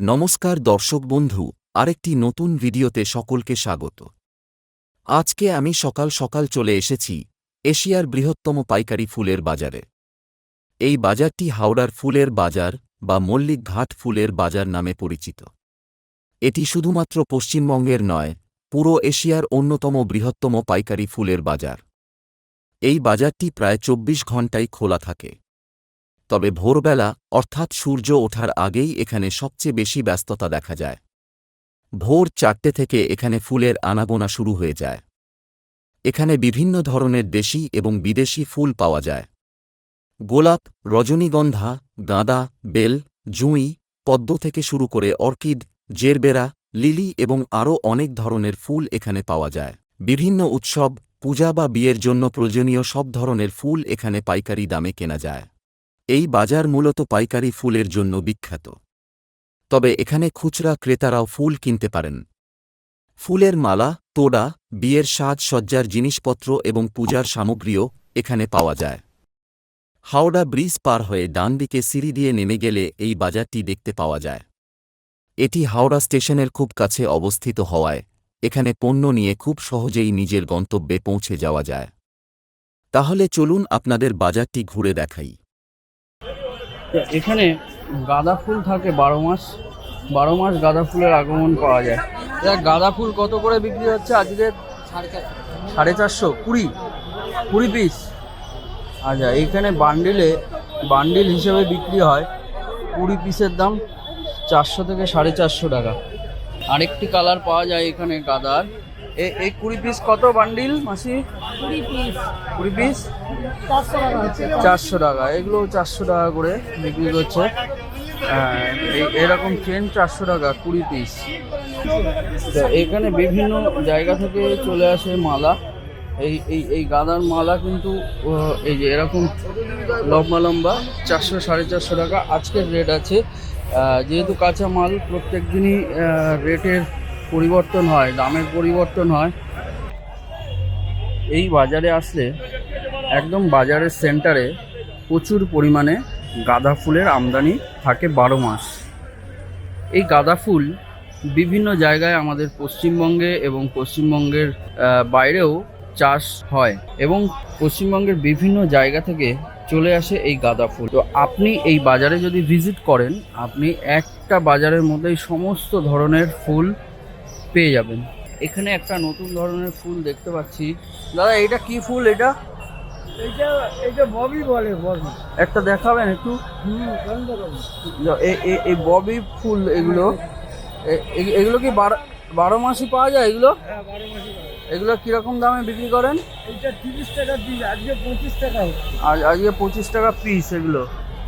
নমস্কার দর্শক বন্ধু, আরেকটি নতুন ভিডিওতে সকলকে স্বাগত। আজকে আমি সকাল সকাল চলে এসেছি এশিয়ার বৃহত্তম পাইকারি ফুলের বাজারে। এই বাজারটি হাওড়ার ফুলের বাজার বা মল্লিক ঘাট ফুলের বাজার নামে পরিচিত। এটি শুধুমাত্র পশ্চিমবঙ্গের নয়, পুরো এশিয়ার অন্যতম বৃহত্তম পাইকারি ফুলের বাজার। এই বাজারটি প্রায় চব্বিশ ঘণ্টাই খোলা থাকে। তবে ভোরবেলা, অর্থাৎ সূর্য ওঠার আগেই এখানে সবচেয়ে বেশি ব্যস্ততা দেখা যায়। ভোর চারটে থেকে এখানে ফুলের আনাগোনা শুরু হয়ে যায়। এখানে বিভিন্ন ধরনের দেশি এবং বিদেশি ফুল পাওয়া যায়। গোলাপ, রজনীগন্ধা, গাঁদা, বেল, জুঁই, পদ্ম থেকে শুরু করে অর্কিড, জেরবেরা, লিলি এবং আরও অনেক ধরনের ফুল এখানে পাওয়া যায়। বিভিন্ন উৎসব, পূজা বা বিয়ের জন্য প্রয়োজনীয় সব ধরনের ফুল এখানে পাইকারি দামে কেনা যায়। এই বাজার মূলত পাইকারি ফুলের জন্য বিখ্যাত। তবে এখানে খুচরা ক্রেতারাও ফুল কিনতে পারেন। ফুলের মালা, তোড়া, বিয়ের সাজসজ্জার জিনিসপত্র এবং পূজার সামগ্রীও এখানে পাওয়া যায়। হাওড়া ব্রিজ পার হয়ে ডান দিকে সিঁড়ি দিয়ে নেমে গেলে এই বাজারটি দেখতে পাওয়া যায়। এটি হাওড়া স্টেশনের খুব কাছে অবস্থিত হওয়ায় এখানে পণ্য নিয়ে খুব সহজেই নিজের গন্তব্যে পৌঁছে যাওয়া যায়। তাহলে চলুন আপনাদের বাজারটি ঘুরে দেখাই। এখানে গাঁদা ফুল থাকে বারো মাস বারো মাস গাঁদা ফুলের আগমন পাওয়া যায়। এবার গাঁদা ফুল কত করে বিক্রি হচ্ছে? আজকে সাড়ে চারশো, কুড়ি কুড়ি পিস আচ্ছা এইখানে বান্ডিলে বান্ডিল হিসেবে বিক্রি হয় কুড়ি পিসের দাম চারশো থেকে সাড়ে চারশো টাকা। আরেকটি কালার পাওয়া যায় এখানে গাঁদার। এই কুড়ি পিস কত বান্ডিল মাসি? কুড়ি পিস কুড়ি পিস চারশো টাকা এগুলো চারশো টাকা করে বিক্রি করছে। হ্যাঁ, এই- এরকম চেন চারশো টাকা কুড়ি পিস তো এখানে বিভিন্ন জায়গা থেকে চলে আসে মালা। এই এই এই গাঁদার মালা কিন্তু এই যে এরকম লম্বা লম্বা চারশো সাড়ে চারশো টাকা। আজকের রেট আছে। যেহেতু কাঁচা মাল প্রত্যেক দিনই রেটের পরিবর্তন হয়, দামের পরিবর্তন হয়। এই বাজারে আসলে একদম বাজারের সেন্টারে প্রচুর পরিমাণে গাঁদা ফুলের আমদানি থাকে বারো মাস। এই গাঁদা ফুল বিভিন্ন জায়গায় আমাদের পশ্চিমবঙ্গে এবং পশ্চিমবঙ্গের বাইরেও চাষ হয় এবং পশ্চিমবঙ্গের বিভিন্ন জায়গা থেকে চলে আসে এই গাঁদা ফুল। তো আপনি এই বাজারে যদি ভিজিট করেন, আপনি একটা বাজারের মধ্যেই সমস্ত ধরনের ফুল পেয়ে যাবেন। এখানে একটা নতুন ধরনের ফুল দেখতে পাচ্ছি। দাদা এটা কি ফুল এটা? এটা এটা ববি বলে ববি। একটা দেখাবেন একটু? এই ববি ফুল এগুলো। এগুলো কি বারো মাসই পাওয়া যায় এগুলো? হ্যাঁ এগুলো কীরকম দামে বিক্রি করেন? এইটা তিরিশ টাকা পিস আজকে পঁচিশ টাকা আজ আজকে পঁচিশ টাকা পিস এগুলো।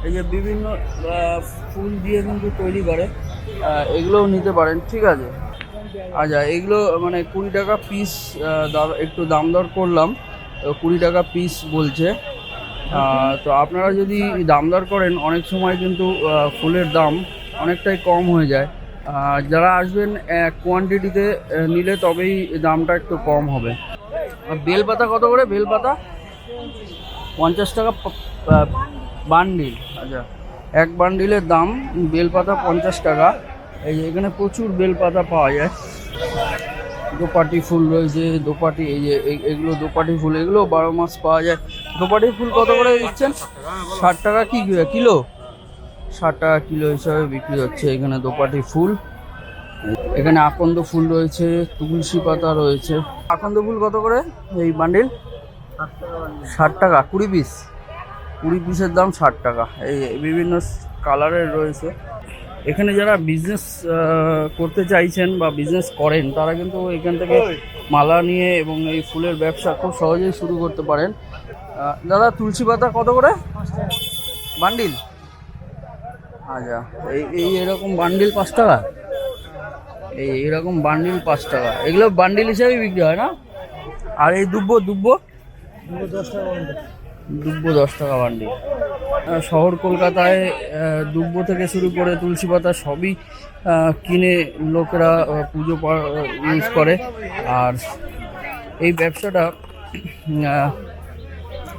এই যে বিভিন্ন ফুল দিয়ে কিন্তু তৈরি করে। এগুলোও নিতে পারেন ঠিক আছে। আচ্ছা এগুলো মানে কুড়ি টাকা পিস একটু দাম দর করলাম কুড়ি টাকা পিস বলছে। তো আপনারা যদি দাম দর করেন, অনেক সময় কিন্তু ফুলের দাম অনেকটাই কম হয়ে যায়। যারা আসবেন কোয়ান্টিটিতে নিলে তবেই দামটা একটু কম হবে। বেলপাতা কত করে? বেলপাতা? পঞ্চাশ টাকা বান্ডিল আচ্ছা এক বান্ডিলের দাম, বেলপাতা পঞ্চাশ টাকা। এই এখানে প্রচুর বেলপাতা পাওয়া যায়। দোপাটি ফুল রয়েছে, দোপাটি, এই যে এগুলো দোপাটি ফুল, এগুলো বারো মাস পাওয়া যায়। দোপাটি ফুল কত করে দিচ্ছেন? ষাট টাকা কি, কিলো? ষাট টাকা কিলো হিসাবে বিক্রি হচ্ছে এখানে দোপাটি ফুল। এখানে আকন্দ ফুল রয়েছে, তুলসী পাতা রয়েছে। আকন্দ ফুল কত করে এই বান্ডিল? ষাট টাকা, কুড়ি পিস। কুড়ি পিসের দাম ষাট টাকা। এই বিভিন্ন কালারের রয়েছে। এখানে যারা বিজনেস করতে চাইছেন বা বিজনেস করেন, তারা কিন্তু এখান থেকে মালা নিয়ে এবং এই ফুলের ব্যবসা খুব সহজেই শুরু করতে পারেন। দাদা, তুলসী পাতা কত করে? বান্ডিল? আচ্ছা এই এই এরকম বান্ডিল পাঁচ টাকা। এই, এরকম বান্ডিল পাঁচ টাকা। এগুলো বান্ডিল হিসাবেই বিক্রি হয় না? আর এই দুব্বো দুব্বো? দুটো দশ টাকা দুব্বো দশ টাকা বান্ডিল। শহর কলকাতায় দুব্য থেকে শুরু করে তুলসী পাতা সবই কিনে লোকেরা পুজো ইউজ করে। আর এই ব্যবসাটা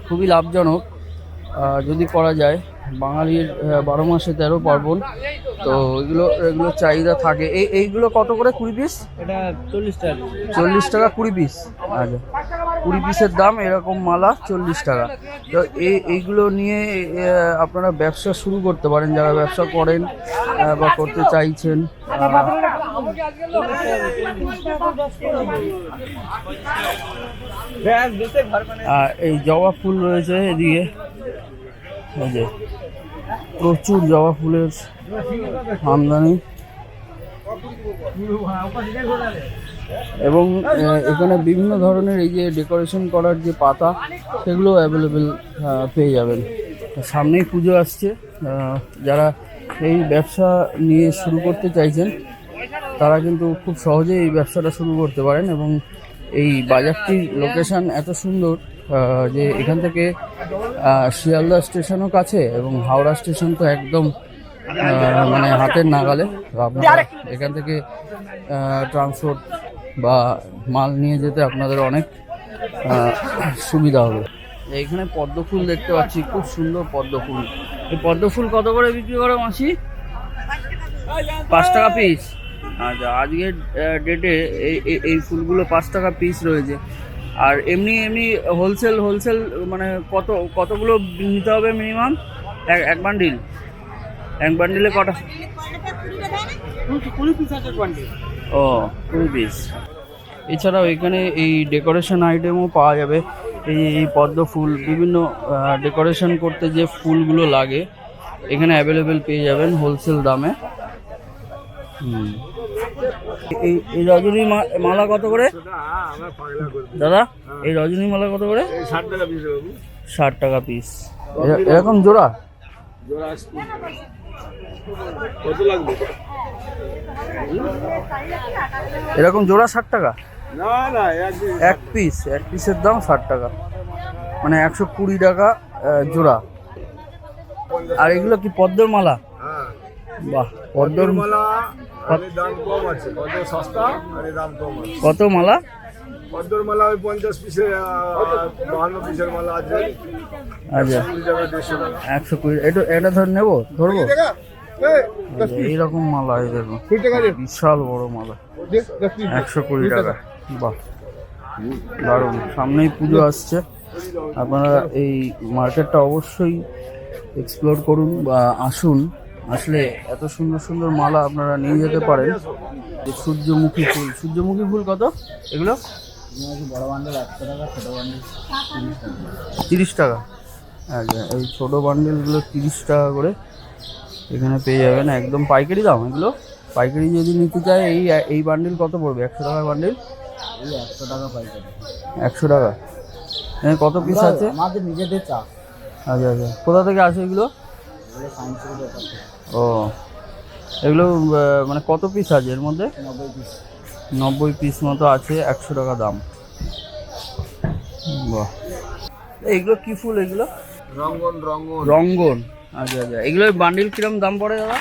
খুবই লাভজনক। যদি করা যায় বাঙালির বারো মাসে তেরো পার্বণ। তো এগুলো এগুলো চাহিদা থাকে। এই এইগুলো কত করে কুড়ি পিস? এটা চল্লিশ টাকা। চল্লিশ টাকা কুড়ি পিস। আচ্ছা। কুড়ি পিসের দাম এরকম মালা চল্লিশ টাকা। তো এই এইগুলো নিয়ে আপনারা ব্যবসা শুরু করতে পারেন। যারা ব্যবসা করেন বা করতে চাইছেন এই জবা ফুল রয়েছে এদিকে। এই যে প্রচুর জবা ফুলের আমদানি। এবং এখানে বিভিন্ন ধরনের এই যে ডেকোরেশন করার যে পাতা, সেগুলো অ্যাভেলেবেল পেয়ে যাবেন। সামনেই পুজো আসছে। যারা এই ব্যবসা নিয়ে শুরু করতে চাইছেন, তারা কিন্তু খুব সহজেই এই ব্যবসাটা শুরু করতে পারেন এবং এই বাজারটির লোকেশন এত সুন্দর যে এখান থেকে শিয়ালদা স্টেশনও কাছে এবং হাওড়া স্টেশন তো একদম মানে হাতের নাগালে। আপনারা এখান থেকে ট্রান্সপোর্ট বা মাল নিয়ে যেতে আপনাদের অনেক সুবিধা হবে। এইখানে পদ্ম ফুল দেখতে পাচ্ছি, খুব সুন্দর পদ্ম ফুল। এই পদ্ম ফুল কত করে বিক্রি করে মাসি? পাঁচ টাকা পিস আচ্ছা আজকের ডেটে এই, এই- ফুলগুলো পাঁচ টাকা পিস রয়েছে। আর এমনি এমনি হোলসেল হোলসেল মানে কত কতগুলো নিতে হবে মিনিমাম এক এক বান্ডিল এক বান্ডিলে কটা? ও কুড়ি পিস এছাড়াও এখানে এই ডেকোরেশন আইটেমও পাওয়া যাবে। এই এই পদ্ম ফুল বিভিন্ন ডেকোরেশন করতে যে ফুলগুলো লাগে এখানে অ্যাভেলেবেল পেয়ে যাবেন হোলসেল দামে। এই এই রজনী মালা কত করে? দাদা এই রজনী মালা কত করে? ষাট টাকা পিস বাবু ষাট টাকা পিস এরকম জোড়া? জোড়া কত লাগবে? এরকম জোড়া ষাট টাকা? না না এক পিস এক পিসের দাম ষাট টাকা। মানে একশো কুড়ি টাকা জোড়া। আর এগুলো কি পদ্মের মালা? হ্যাঁ। বাহ। পদ্মের মালা দাম কম আছে। কত সস্তা আরে দাম কম আছে। কত মালা? পদ্মর মালা ওই পঞ্চাশ পিসের বাহান্ন পিসের মালা আছে। আচ্ছা। একশো কুড়ি এটা এটা ধর নেব? ধরবো? এইরকম মালা এই দেখুন কুড়ি টাকা দে বিশাল বড় মালা। পিস। একশো কুড়ি টাকা। বাহ। দারুণ। সামনেই পুজো আসছে। আপনারা এই মার্কেটটা অবশ্যই এক্সপ্লোর করুন বা আসুন। আসলে এত সুন্দর সুন্দর মালা আপনারা নিয়ে যেতে পারেন। এই সূর্যমুখী ফুল। সূর্যমুখী ফুল কত? এগুলো? তিরিশ টাকা। আচ্ছা এই ছোটো বান্ডেলগুলো তিরিশ টাকা করে এখানে পেয়ে যাবেন। একদম পাইকারি দাম এগুলো। পাইকারি যদি নিতে চায় এই এই বান্ডেল কত পড়বে? একশো টাকার বান্ডেল একশো টাকা। পাইকারি একশো টাকা কত পিস আছে? আমাদের নিজেদের চা। আচ্ছা আচ্ছা। কোথা থেকে আসে এগুলো? ব্যাপার ও। এগুলো মানে কত পিস আছে এর মধ্যে? নব্বই পিস নব্বই পিস মতো আছে একশো টাকা দাম। বাহ। এইগুলো কি ফুল এগুলো? রঙ্গন রঙ্গন। রঙ্গন। আচ্ছা আচ্ছা। এগুলোর বান্ডিল কিরম দাম পড়ে দাদা?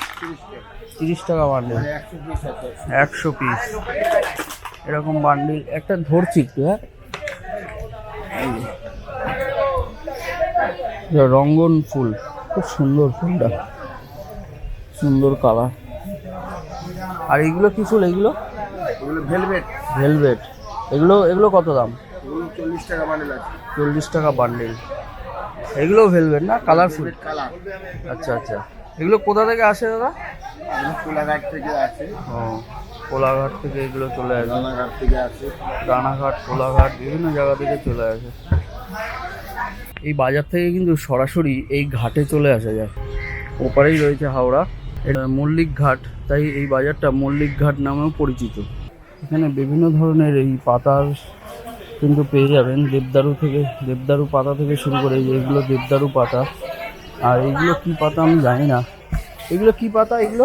তিরিশ টাকা। বান্ডিল একশো পিস আছে। একশো পিস এরকম বান্ডিল একটা ধরছি একটু হ্যাঁ? রঙ্গন ফুল। খুব সুন্দর ফুলটা। সুন্দর কালার। আর এগুলো কি ফুল এগুলো? এগুলো ভেলভেট। ভেলভেট। এগুলো এগুলো কত দাম? চল্লিশ টাকা বান্ডেল আছে। চল্লিশ টাকা বান্ডিল এগুলো ভেলভেট না? কালারফুল কালার আচ্ছা আচ্ছা। এগুলো কোথা থেকে আসে দাদা? কোলাঘাট থেকে আছে ও কোলাঘাট থেকে এগুলো চলে আসে। রানাঘাট থেকে আছে রানাঘাট কোলাঘাট বিভিন্ন জায়গা থেকে চলে আসে। এই বাজার থেকে কিন্তু সরাসরি এই ঘাটে চলে আসা যায়। ওপারেই রয়েছে হাওড়া। এটা মল্লিক ঘাট, তাই এই বাজারটা মল্লিক ঘাট নামেও পরিচিত। এখানে বিভিন্ন ধরনের এই পাতার কিন্তু পেয়ে যাবেন, দেবদারু থেকে, দেবদারু পাতা থেকে শুরু করে এগুলো দেবদারু পাতা। আর এইগুলো কি পাতা আমি জানি না। এগুলো কি পাতা এগুলো?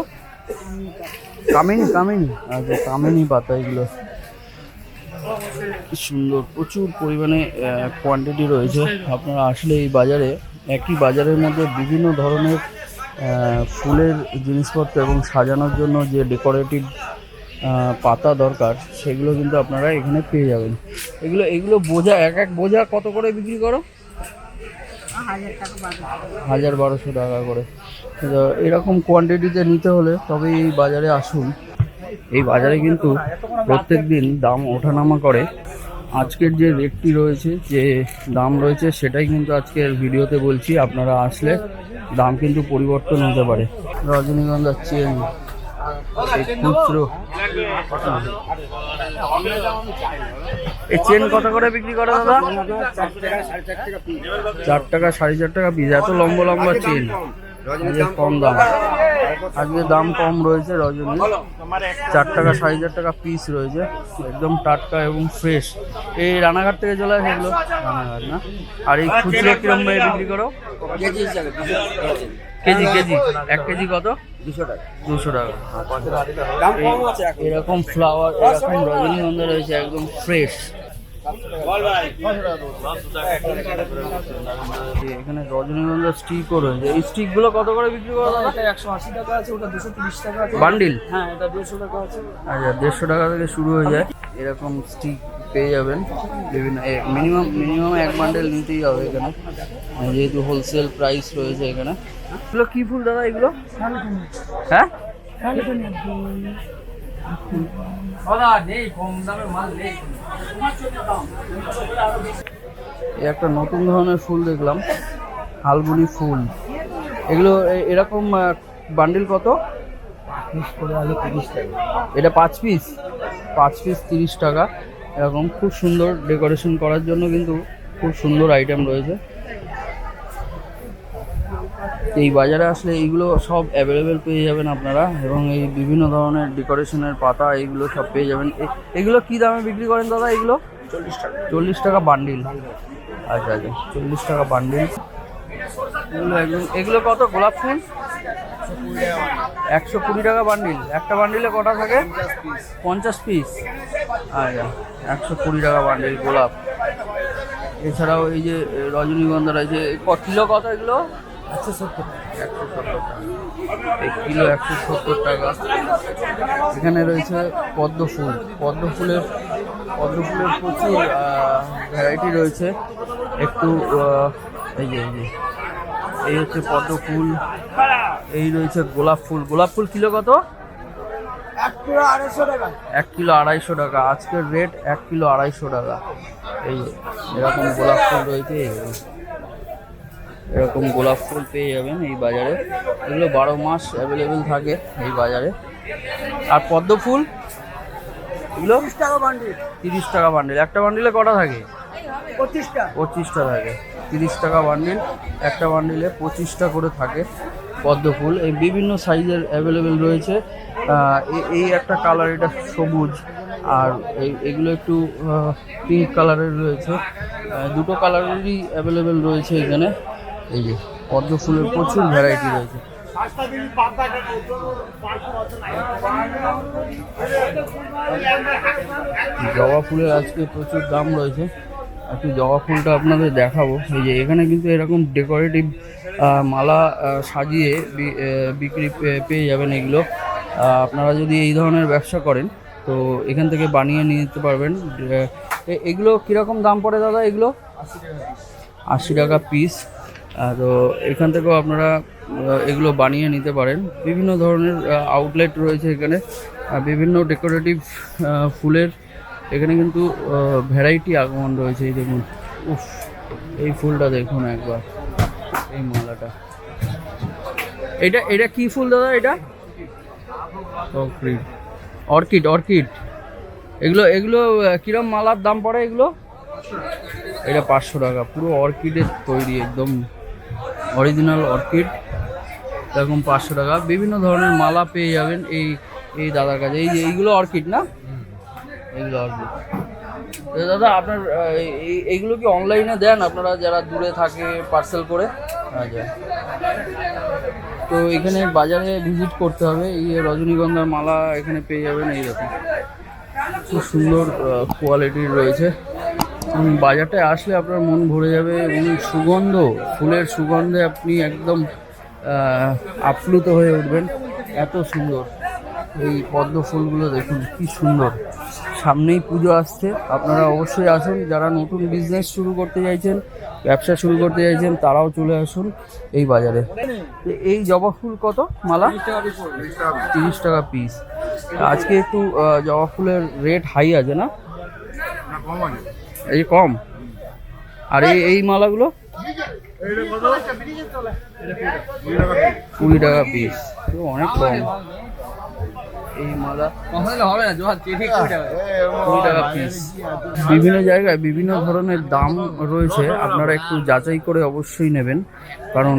কামিনী কামিনী। আচ্ছা কামিনী পাতা এগুলো। সুন্দর, প্রচুর পরিমাণে কোয়ান্টিটি রয়েছে। আপনারা আসলে এই বাজারে, একই বাজারের মধ্যে বিভিন্ন ধরনের ফুলের জিনিসপত্র এবং সাজানোর জন্য যে ডেকোরেটিভ পাতা দরকার, সেগুলো কিন্তু আপনারা এখানে পেয়ে যাবেন। এগুলো এগুলো বোঝা, এক এক বোঝা কত করে বিক্রি করো? হাজার বারোশো টাকা করে। এরকম কোয়ান্টিটিতে নিতে হলে তবে এই বাজারে আসুন। এই বাজারে কিন্তু প্রত্যেক দিন দাম ওঠানামা করে। আজকের যে রেটটি রয়েছে, যে দাম রয়েছে, সেটাই কিন্তু আজকের ভিডিওতে বলছি। আপনারা আসলে দাম কিন্তু পরিবর্তন হতে পারে। রজনীগন্ধার চেন খুচরো। এই চেন কত করে বিক্রি করে দাদা? চার টাকা সাড়ে চার টাকা পিস এত লম্বা লম্বা চেন। কম দাম। আজকে দাম কম রয়েছে রজনী চার টাকা সাড়ে চার টাকা পিস রয়েছে। একদম টাটকা এবং ফ্রেশ এই রানাঘাট থেকে চলে আসে এগুলো? রানাঘাট না? আর এই খুচরো কিরম ভাবে বিক্রি করো? KG KG. এক কেজি কত? দুশো টাকা। দুশো টাকা। এরকম ফ্লাওয়ার এরকম রজনীগন্ধা রয়েছে একদম ফ্রেশ এখানে রজনীগন্ধা স্টিকও রয়েছে। এই স্টিকগুলো কত করে বিক্রি করা দাদা একশো আশি টাকা আছে ওটা দুশো তিরিশ টাকা আছে। বান্ডিল? হ্যাঁ এটা দেড়শো টাকা আছে। আচ্ছা দেড়শো টাকা থেকে শুরু হয়ে যায়। এরকম স্টিক পেয়ে যাবেন। বিভিন্ন মিনিমাম মিনিমাম এক বান্ডেল নিতেই হবে এখানে। যেহেতু হোলসেল প্রাইস রয়েছে এখানে। এগুলো কি ফুল দাদা এগুলো? হ্যাঁ এই একটা নতুন ধরনের ফুল দেখলাম, হালগুনি ফুল। এগুলো এরকম বান্ডিল কত? এটা পাঁচ পিস। পাঁচ পিস তিরিশ টাকা। এরকম খুব সুন্দর ডেকোরেশন করার জন্য কিন্তু খুব সুন্দর আইটেম রয়েছে। এই বাজারে আসলে এইগুলো সব অ্যাভেলেবেল পেয়ে যাবেন আপনারা এবং এই বিভিন্ন ধরনের ডেকোরেশনের পাতা এইগুলো সব পেয়ে যাবেন। এগুলো কি দামে বিক্রি করেন দাদা এগুলো? চল্লিশ টাকা। চল্লিশ টাকা বান্ডিল আচ্ছা আচ্ছা চল্লিশ টাকা বান্ডিল এগুলো একদম এগুলো কত? গোলাপ ফুল? একশো কুড়ি টাকা বান্ডিল একটা বান্ডিলে কটা থাকে? পঞ্চাশ পিস আচ্ছা একশো কুড়ি টাকা বান্ডিল গোলাপ। এছাড়াও এই যে রজনীগন্ধা রয়েছে। কিলো কত এগুলো? একশো সত্তর একশো সত্তর টাকা। এই কিলো একশো সত্তর টাকা। এখানে রয়েছে পদ্ম ফুল। পদ্ম ফুলের পদ্ম ফুলের প্রচুর ভ্যারাইটি রয়েছে। একটু এই যে এই যে। এই হচ্ছে পদ্ম ফুল। এই রয়েছে গোলাপ ফুল। গোলাপ ফুল কিলো কত? এক কিলো আড়াইশো টাকা। এক কিলো আড়াইশো টাকা। আজকের রেট এক কিলো আড়াইশো টাকা। এই এরকম গোলাপ ফুল রয়েছে। এরকম গোলাপ ফুল পেয়ে যাবেন এই বাজারে। এগুলো বারো মাস অ্যাভেলেবেল থাকে এই বাজারে। আর পদ্ম ফুল? এগুলো? তিরিশ টাকা বান্ডিল তিরিশ টাকা বান্ডিল একটা বান্ডিলে কটা থাকে? পঁচিশটা। পঁচিশটা থাকে। তিরিশ টাকা বান্ডিল একটা বান্ডিলে পঁচিশটা করে থাকে পদ্ম ফুল। এই বিভিন্ন সাইজের অ্যাভেলেবেল রয়েছে। এই একটা কালার এটা সবুজ। আর এই এগুলো একটু পিঙ্ক কালারের রয়েছে। দুটো কালারেরই অ্যাভেলেবেল রয়েছে এখানে। এই যে পদ্ম ফুলের প্রচুর ভ্যারাইটি রয়েছে। জবা ফুলের আজকে প্রচুর দাম রয়েছে। একটু জবা ফুলটা আপনাদের দেখাবো। এই যে এখানে কিন্তু এরকম ডেকোরেটিভ মালা সাজিয়ে বিক্রি পেয়ে যাবেন এগুলো। আপনারা যদি এই ধরনের ব্যবসা করেন, তো এখান থেকে বানিয়ে নিয়ে নিতে পারবেন। এগুলো কীরকম দাম পড়ে দাদা এগুলো? আশি টাকা পিস তো এখান থেকেও আপনারা এগুলো বানিয়ে নিতে পারেন। বিভিন্ন ধরনের আউটলেট রয়েছে এখানে। বিভিন্ন ডেকোরেটিভ ফুলের এখানে কিন্তু ভ্যারাইটি আগমন রয়েছে। এই দেখুন, উফ, এই ফুলটা দেখুন একবার, এই মালাটা। এটা এটা কি ফুল দাদা এটা? Orchid orchid orchid. এগুলো এগুলো কিরম মালার দাম পড়ে এগুলো? এটা পাঁচশো টাকা, পুরো অর্কিডের তৈরি, একদম অরিজিনাল অর্কিড, এরকম পাঁচশো টাকা। বিভিন্ন ধরনের মালা পেয়ে যাবেন এই এই দাদার কাছে। এই যে এইগুলো অর্কিড না? এইগুলো অর্কিড। দাদা, আপনার এইগুলো কি অনলাইনে দেন? আপনারা যারা দূরে থাকে পার্সেল করে? আচ্ছা। তো এখানে বাজারে ভিজিট করতে হবে। এই রজনীগন্ধার মালা এখানে পেয়ে যাবেন এইরকম। খুব সুন্দর কোয়ালিটির রয়েছে। বাজারটায় আসলে আপনার মন ভরে যাবে এবং সুগন্ধ, ফুলের সুগন্ধে আপনি একদম আপ্লুত হয়ে উঠবেন। এত সুন্দর। এই পদ্ম ফুলগুলো দেখুন, কি সুন্দর। সামনেই পুজো আসছে। আপনারা অবশ্যই আসুন। যারা নতুন বিজনেস শুরু করতে চাইছেন, ব্যবসা শুরু করতে চাইছেন, তারাও চলে আসুন এই বাজারে। এই জবা ফুল কত মালা? তিরিশ টাকা পিস আজকে একটু জবা ফুলের রেট হাই আছে না? এই কম। আর এই এই মালাগুলো? কুড়ি টাকা পিস অনেক কম। এই মালা কুড়ি টাকা পিস বিভিন্ন জায়গায় বিভিন্ন ধরনের দাম রয়েছে। আপনারা একটু যাচাই করে অবশ্যই নেবেন। কারণ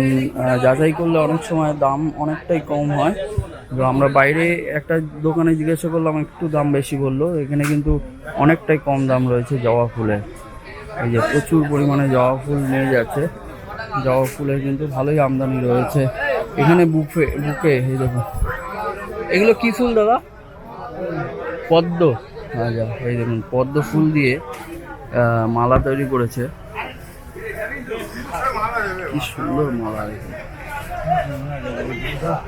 যাচাই করলে অনেক সময় দাম অনেকটাই কম হয়। তো আমরা বাইরে একটা দোকানে জিজ্ঞাসা করলাম, একটু দাম বেশি বলল। এখানে কিন্তু অনেকটাই কম দাম রয়েছে জবা ফুলের। এই যে প্রচুর পরিমাণে জবা ফুল নিয়ে যাচ্ছে। জবা ফুলের কিন্তু ভালোই আমদানি রয়েছে। এখানে বুফে, বুকে, এই দেখুন। এগুলো কী ফুল দাদা? পদ্ম। আচ্ছা এই দেখুন, পদ্ম ফুল দিয়ে মালা তৈরি করেছে। কি সুন্দর মালা দেখুন।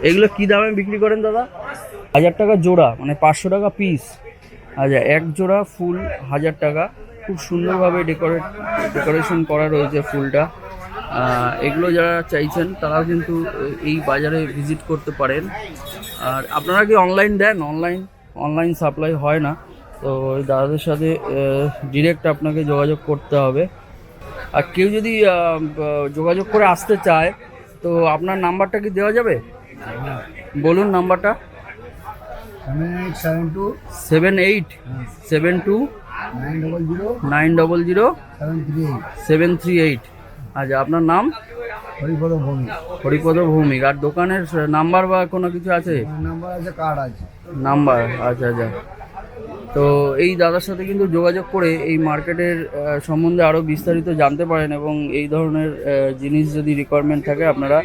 এগুলো কি দামে বিক্রি করেন দাদা? হাজার টাকা জোড়া মানে পাঁচশো টাকা পিস আচ্ছা এক জোড়া ফুল হাজার টাকা। খুব সুন্দরভাবে ডেকোরেট ডেকোরেশন করা রয়েছে ফুলটা। এগুলো যারা চাইছেন তারা কিন্তু এই বাজারে ভিজিট করতে পারেন। আর আপনারা কি অনলাইন দেন? অনলাইন অনলাইন সাপ্লাই হয় না। তো দাদাদের সাথে ডিরেক্ট আপনাকে যোগাযোগ করতে হবে। আর কেউ যদি যোগাযোগ করে আসতে চায় তো আপনার নাম্বারটা কি দেওয়া যাবে? বলুন নাম্বারটা। Seven two seven eight seven two nine double zero nine double zero seven three eight আচ্ছা আপনার নাম? হরিপদ ভূমি হরিপদ ভৌমিক। আর দোকানের নাম্বার বা কোনো কিছু আছে? নাম্বার আছে কার্ড আছে নাম্বার আচ্ছা আচ্ছা। তো এই দাদার সাথে কিন্তু যোগাযোগ করে এই মার্কেটের সম্বন্ধে আরও বিস্তারিত জানতে পারেন এবং এই ধরনের জিনিস যদি রিকোয়ারমেন্ট থাকে আপনারা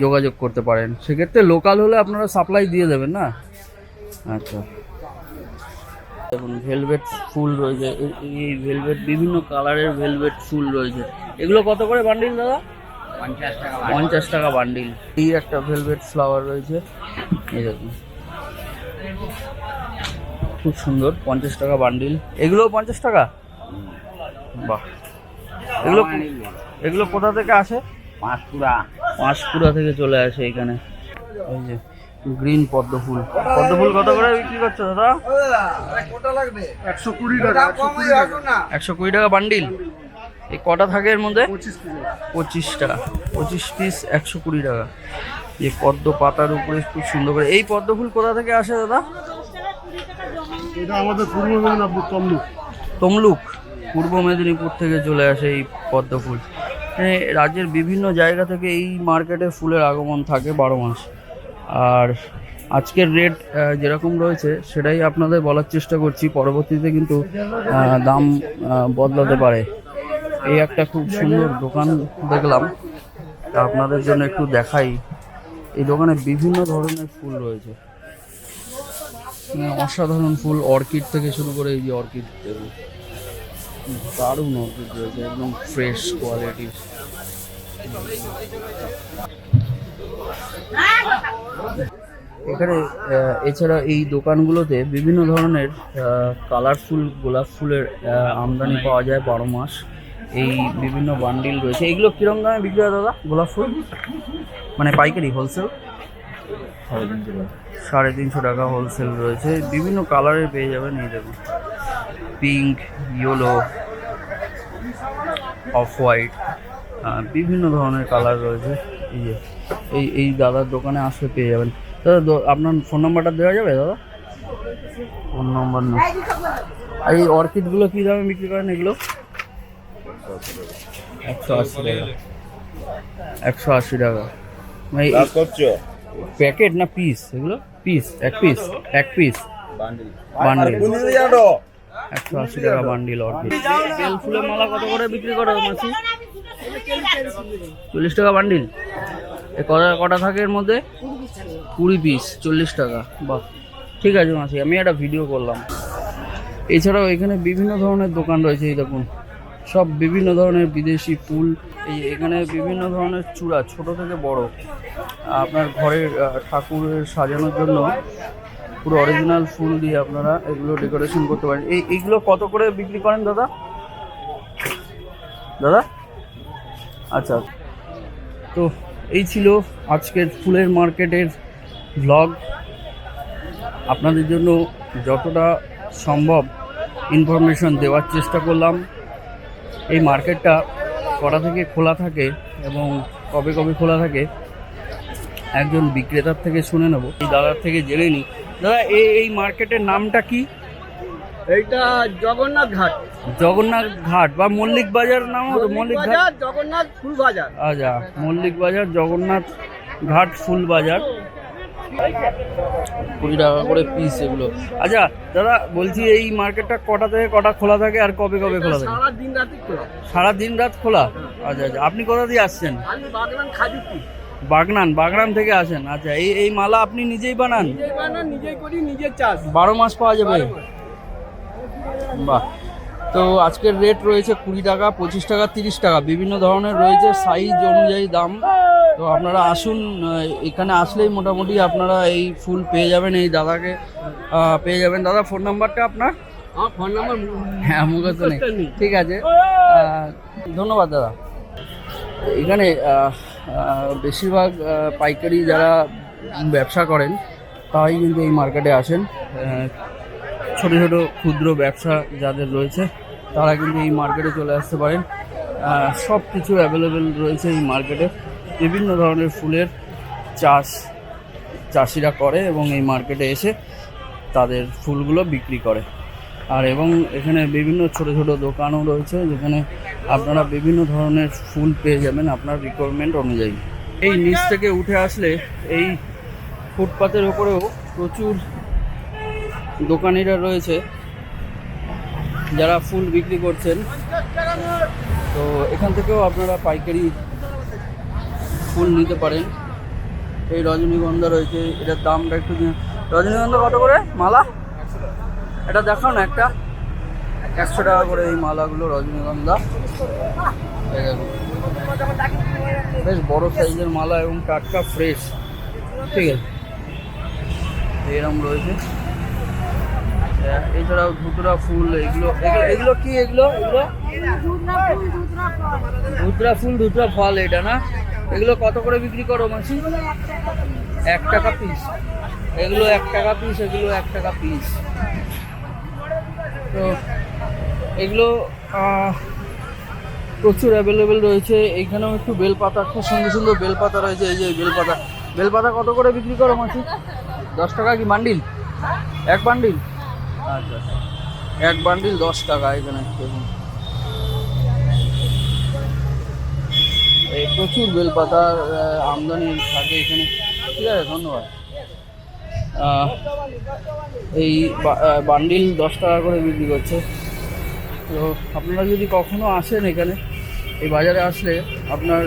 যোগাযোগ করতে পারেন। সেক্ষেত্রে লোকাল হলে আপনারা সাপ্লাই দিয়ে দেবেন না? আচ্ছা। দেখুন ভেলভেট ফুল রয়েছে এই- ভেলভেট বিভিন্ন কালারের ভেলভেট ফুল রয়েছে। এগুলো কত করে বান্ডিল দাদা? পঞ্চাশ টাকা বান্ডিল এই একটা ভেলভেট ফ্লাওয়ার রয়েছে এই দেখুন। খুব সুন্দর পঞ্চাশ টাকা বান্ডিল এগুলো পঞ্চাশ টাকা? বাহ। এগুলো এগুলো কোথা থেকে আসে? পাঁচপুরা পাঁশকুড়া থেকে চলে আসে এখানে। ওই যে গ্রিন পদ্ম ফুল। পদ্ম ফুল কত করে বিক্রি করছ দাদা? একশো কুড়ি টাকা একশো কুড়ি টাকা। বান্ডিল এই কটা থাকে এর মধ্যে? পঁচিশ পঁচিশ টাকা। পঁচিশ পিস একশো কুড়ি টাকা। এই পদ্ম পাতার উপরে খুব সুন্দর করে। এই পদ্ম ফুল কোথা থেকে আসে দাদা? এটা আমাদের পূর্ব মেদিনীপুর, তমলুক। তমলুক, পূর্ব মেদিনীপুর থেকে চলে আসে এই পদ্ম ফুল। এখানে রাজ্যের বিভিন্ন জায়গা থেকে এই মার্কেটে ফুলের আগমন থাকে বারো মাস। আর আজকের রেট যেরকম রয়েছে, সেটাই আপনাদের বলার চেষ্টা করছি। পরবর্তীতে কিন্তু দাম বদলাতে পারে। এই একটা খুব সুন্দর দোকান দেখলাম। আপনাদের জন্য একটু দেখাই। এই দোকানে বিভিন্ন ধরনের ফুল রয়েছে। মানে অসাধারণ ফুল অর্কিড থেকে শুরু করে এই যে অর্কিড। দারুণ অর্কিড রয়েছে, একদম ফ্রেশ কোয়ালিটি এখানে এছাড়া এই দোকানগুলোতে বিভিন্ন ধরনের কালারফুল গোলাপ ফুলের আমদানি পাওয়া যায় বারো মাস। এই বিভিন্ন বান্ডিল রয়েছে। এগুলো কিরম দামে বিক্রি হয় দাদা গোলাপ ফুল? মানে পাইকারি হোলসেল সাড়ে তিনশো টাকা হোলসেল রয়েছে। বিভিন্ন কালারের পেয়ে যাবেন এই দেখুন। পিঙ্ক ইয়েলো অফ হোয়াইট বিভিন্ন ধরনের কালার রয়েছে। এই যে এই এই দাদার দোকানে আসলে পেয়ে যাবেন। দাদা আপনার ফোন নাম্বারটা দেওয়া যাবে দাদা? ফোন নাম্বার না আর এই অর্কিডগুলো কী দামে বিক্রি করেন এগুলো? একশো আশি টাকা। একশো আশি টাকা। এই- প্যাকেট না পিস এগুলো? পিস এক পিস এক পিস বান্ডিল। একশো আশি টাকা বান্ডিল বেল ফুলের মালা কত করে বিক্রি করো মাসি? চল্লিশ টাকা বান্ডিল? এ কটা কটা থাকে এর মধ্যে? কুড়ি পিস চল্লিশ টাকা। বাহ। ঠিক আছে মাসি আমি একটা ভিডিও করলাম। এছাড়াও এখানে বিভিন্ন ধরনের দোকান রয়েছে এই দেখুন। সব বিভিন্ন ধরনের বিদেশি ফুল, এই এখানে বিভিন্ন ধরনের চূড়া, ছোট থেকে বড়। আপনার ঘরের ঠাকুরের সাজানোর জন্য পুরো অরিজিনাল ফুল দিয়ে আপনারা এগুলো ডেকোরেশন করতে পারেন। এই, এইগুলো কত করে বিক্রি করেন দাদা? দাদা? আচ্ছা। তো এই ছিল আজকের ফুলের মার্কেটের ব্লগ আপনাদের জন্য যতটা সম্ভব ইনফরমেশন দেওয়ার চেষ্টা করলাম। এই মার্কেটটা কটা থেকে খোলা থাকে এবং কবে কবে খোলা থাকে একজন বিক্রেতার থেকে শুনে নেব। এই দাদার থেকে জেনে নিই। দাদা এই এই মার্কেটের নামটা কি? এইটা জগন্নাথ ঘাট। জগন্নাথ ঘাট বা মল্লিক বাজার নাম হতো মল্লিক ঘাট? জগন্নাথ ফুল বাজার। আচ্ছা মল্লিক বাজার জগন্নাথ ঘাট ফুল বাজার। কুড়ি টাকা করে পিস এগুলো। আচ্ছা দাদা বলছি এই মার্কেটটা কটা থেকে কটা খোলা থাকে আর কবে কবে খোলা থাকে? সারা দিন খোলা। সারা দিন রাত খোলা? আচ্ছা আচ্ছা আপনি কোথা দিয়ে আসছেন? বাগনান বাগনান থেকে আসেন। আচ্ছা এই এই মালা আপনি নিজেই বানান? নিজেই বানান নিজেই করি নিজের চাষ। বারো মাস পাওয়া যাবে? বাহ। তো আজকের রেট রয়েছে কুড়ি টাকা পঁচিশ টাকা তিরিশ টাকা। বিভিন্ন ধরনের রয়েছে সাইজ অনুযায়ী দাম। তো আপনারা আসুন এখানে আসলেই মোটামুটি আপনারা এই ফুল পেয়ে যাবেন এই দাদাকে পেয়ে যাবেন। দাদা ফোন নাম্বারটা আপনার? আমার ফোন নাম্বার হ্যাঁ মুখস্থ নেই। নেই। ঠিক আছে। ধন্যবাদ দাদা। এখানে বেশিরভাগ পাইকারি যারা ব্যবসা করেন তারাই কিন্তু এই মার্কেটে আসেন। ছোট ছোট ক্ষুদ্র ব্যবসা যাদের রয়েছে তারা কিন্তু এই মার্কেটে চলে আসতে পারেন। সব কিছু অ্যাভেলেবেল রয়েছে এই মার্কেটে। বিভিন্ন ধরনের ফুলের চাষ চাষিরা করে এবং এই মার্কেটে এসে তাদের ফুলগুলো বিক্রি করে। আর এবং এখানে বিভিন্ন ছোট ছোট দোকানও রয়েছে যেখানে আপনারা বিভিন্ন ধরনের ফুল পেয়ে যাবেন আপনার রিকোয়ারমেন্ট অনুযায়ী। এই নিচ থেকে উঠে আসলে এই ফুটপাতের ওপরেও প্রচুর দোকানিরা রয়েছে যারা ফুল বিক্রি করছেন। তো এখান থেকেও আপনারা পাইকারি ফুল নিতে পারেন। এই রজনীগন্ধা রয়েছে এটার দামটা একটু রজনীগন্ধা কত করে? মালা? এটা দেখাও না একটা। একশো টাকা করে এই মালাগুলো রজনীগন্ধা। বেশ বড় সাইজের মালা এবং টাটকা ফ্রেশ। ঠিক আছে। এরকম রয়েছে। এছাড়াও ধুতরা ফুল এগুলো এগুলো- এগুলো কি এগুলো? এগুলো? ধুতরা ফুল ধুতরা ফল এটা না? এগুলো কত করে বিক্রি করো মাসি? এক টাকা পিস এগুলো এক টাকা পিস এগুলো এক টাকা পিস তো এগুলো প্রচুর অ্যাভেলেবেল রয়েছে। এইখানেও একটু বেলপাতা, খুব সুন্দর সুন্দর বেলপাতা রয়েছে। এই যে বেলপাতা। বেলপাতা কত করে বিক্রি করো মাসি? দশ টাকা কি বান্ডিল? এক বান্ডিল? আচ্ছা। এক বান্ডিল দশ টাকা এখানে। প্রচুর বেলপাতার আমদানি থাকে এখানে। ঠিক আছে, ধন্যবাদ। এই বান্ডিল দশ টাকা করে বিক্রি করছে। তো আপনারা যদি কখনো আসেন এখানে, এই বাজারে আসলে আপনার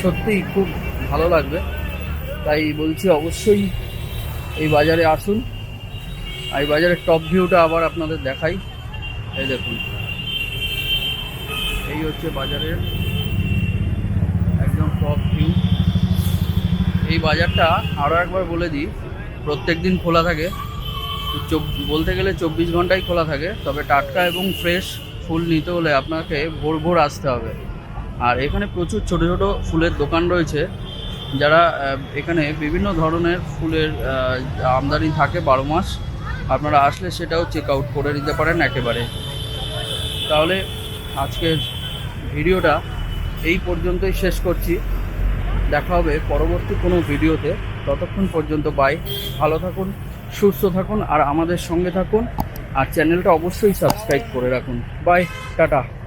সত্যিই খুব ভালো লাগবে। তাই বলছি অবশ্যই এই বাজারে আসুন। আর এই বাজারের টপ ভিউটা আবার আপনাদের দেখাই। এই দেখুন। এই হচ্ছে বাজারের টপ ভিউ এই বাজারটা আরও একবার বলে দিই, প্রত্যেক দিন খোলা থাকে। বলতে গেলে চব্বিশ ঘন্টাই খোলা থাকে, তবে টাটকা এবং ফ্রেশ ফুল নিতে হলে আপনাকে ভোর ভোর আসতে হবে। আর এখানে প্রচুর ছোট ছোট ফুলের দোকান রয়েছে। যারা এখানে বিভিন্ন ধরনের ফুলের আমদানি থাকে বারো মাস, আপনারা আসলে সেটাও চেক আউট করে নিতে পারেন একেবারে। তাহলে আজকের ভিডিওটা এই পর্যন্তই শেষ করছি। দেখা হবে পরবর্তী কোনো ভিডিওতে। ততক্ষণ পর্যন্ত বাই ভালো থাকুন, সুস্থ থাকুন, আর আমাদের সঙ্গে থাকুন। আর চ্যানেলটা অবশ্যই সাবস্ক্রাইব করে রাখুন। Bye tata.